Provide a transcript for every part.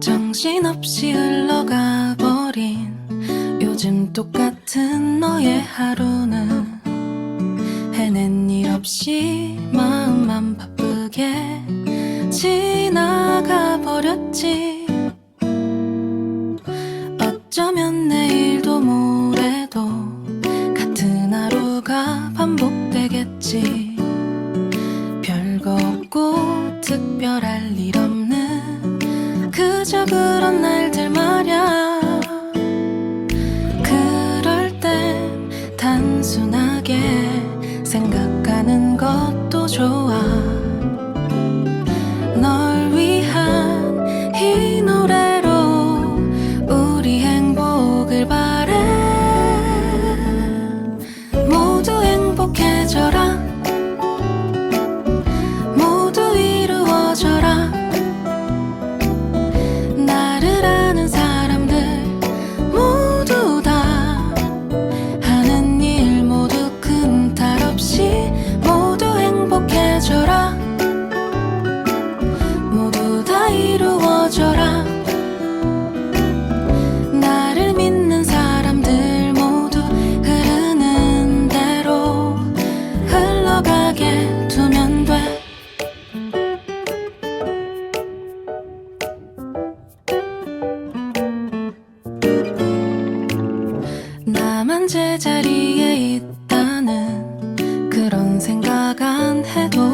정신없이 흘러가 버린 요즘 똑같은 너의 하루는 해낸 일 없이 마음만 바쁘게 지나가 버렸지. 그저 그런 날들만 생각 안 해도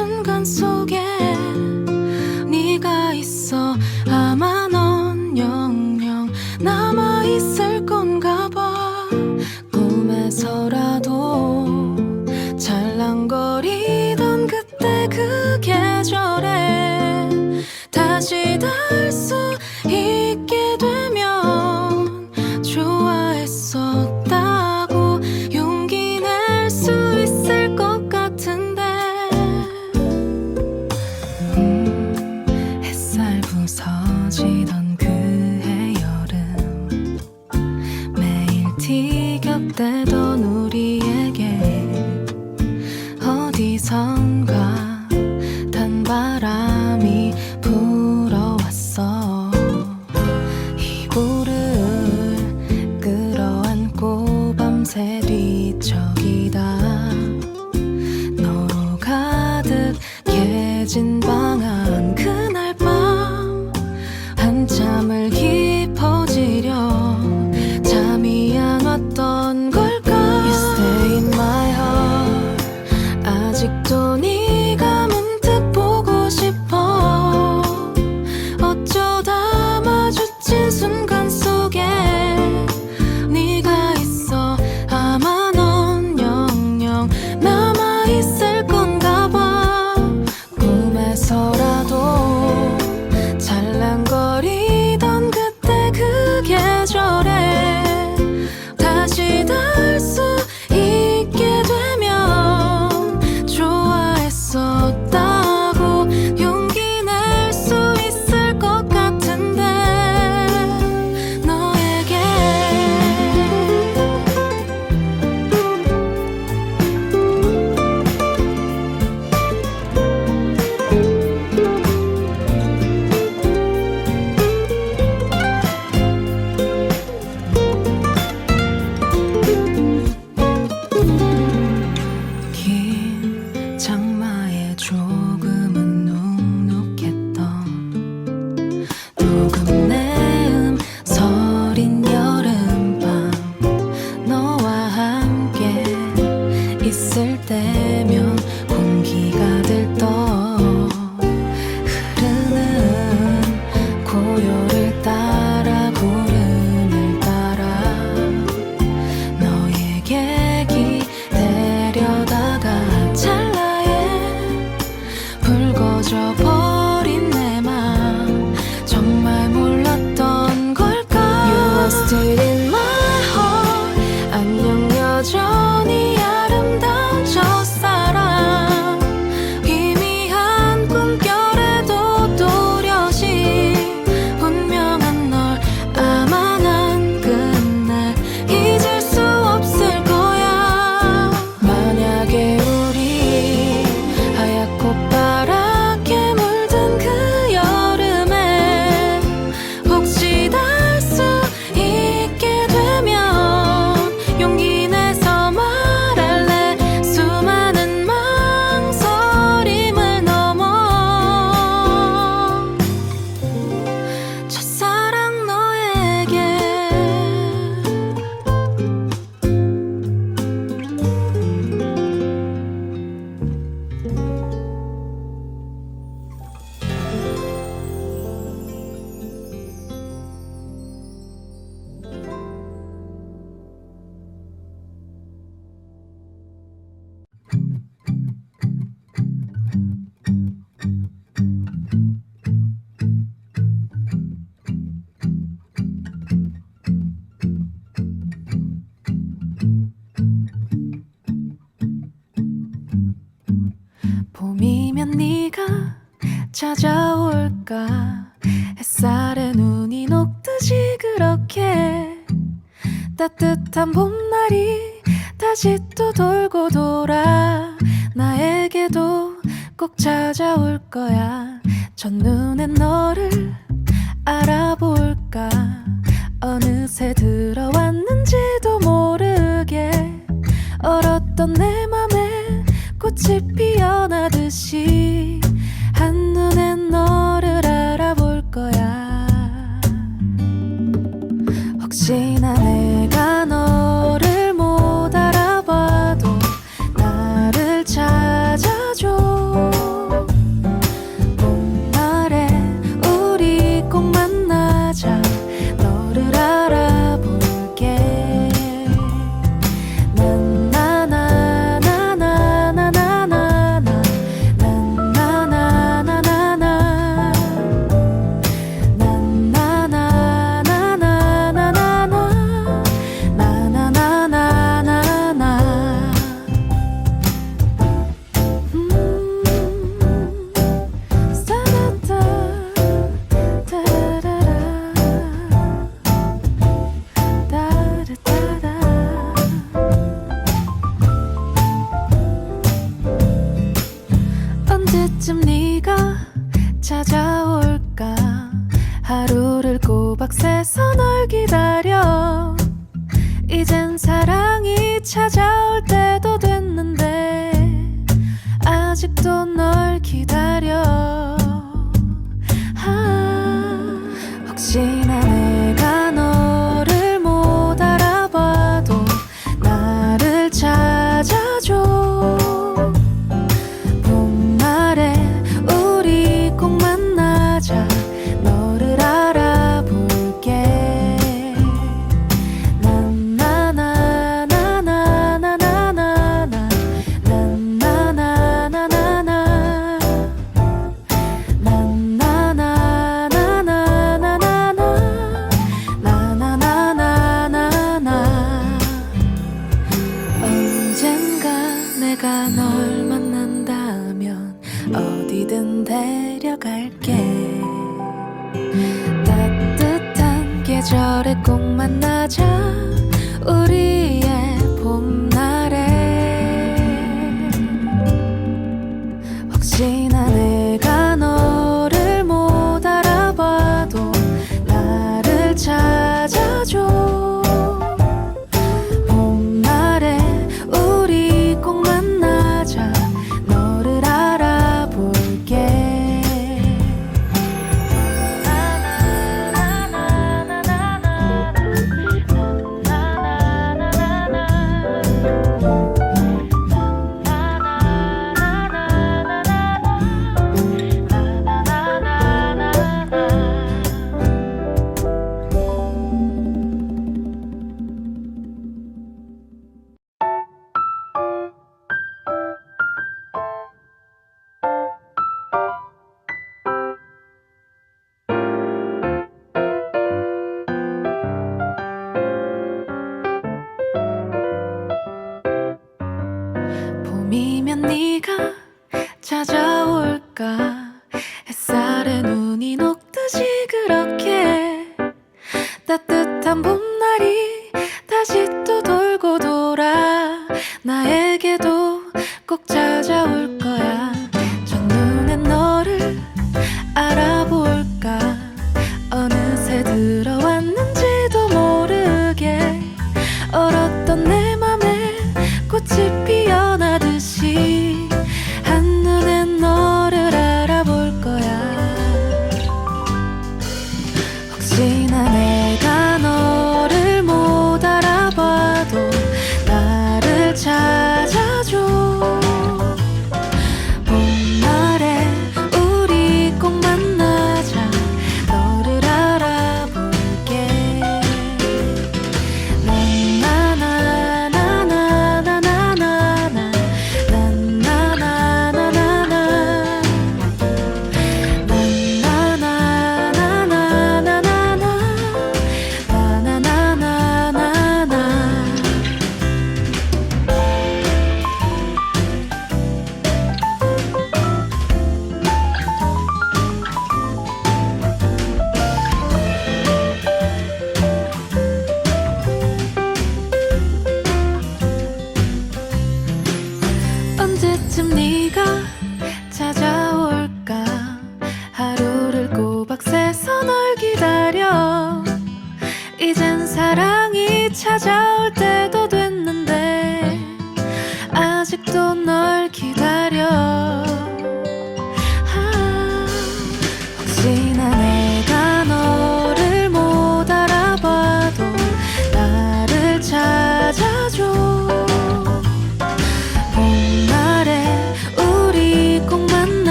순간 속에 멀어지던 걸까 햇살에 눈이 녹듯이 그렇게 따뜻한 봄날이 다시 또 돌고 돌아 나에게도 꼭 찾아올 거야. 첫눈에 너를 알아볼까? 어느새 들어왔는지도 모르게 얼었던 내 맘에 꽃이 피어나듯이 찾아. 계절에 꼭 만나자. 우리 밤이면 네가 찾아올까? 햇살에 눈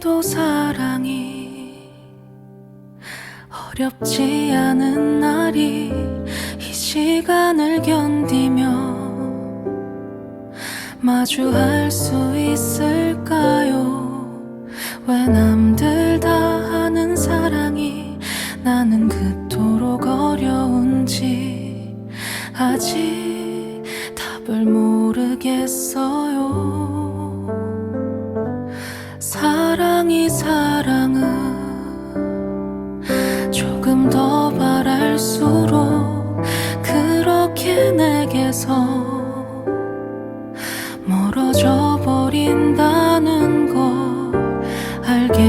그래도 사랑이 어렵지 않은 날이 이 시간을 견디며 마주할 수 있을까요? 왜 남들 다 하는 사랑이 나는 그토록 어려운지 아직 답을 모르겠어요. 사랑은 조금 더 바랄수록 그렇게 내게서 멀어져 버린다는 걸 알게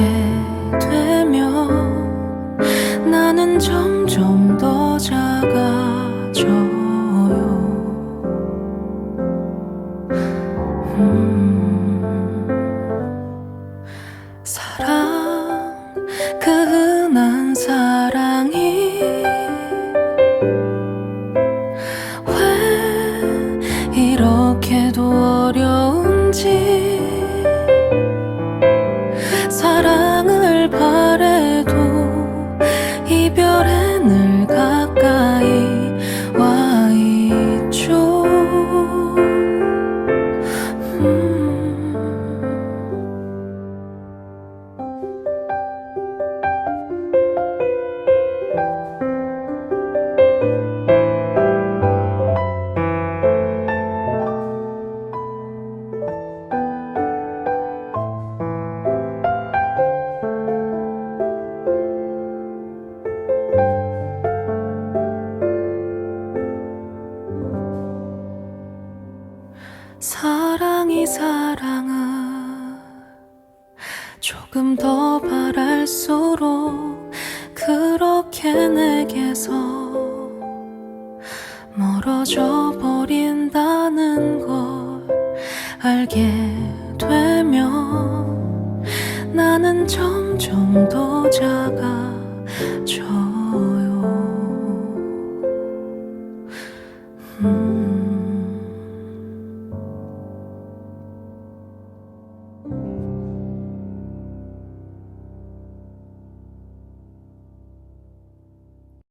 되면 나는 점점 더 작아져요. 음, 바랄수록 그렇게 내게서 멀어져 버린다는 걸 알게 되면 나는 점점 더 작아져요.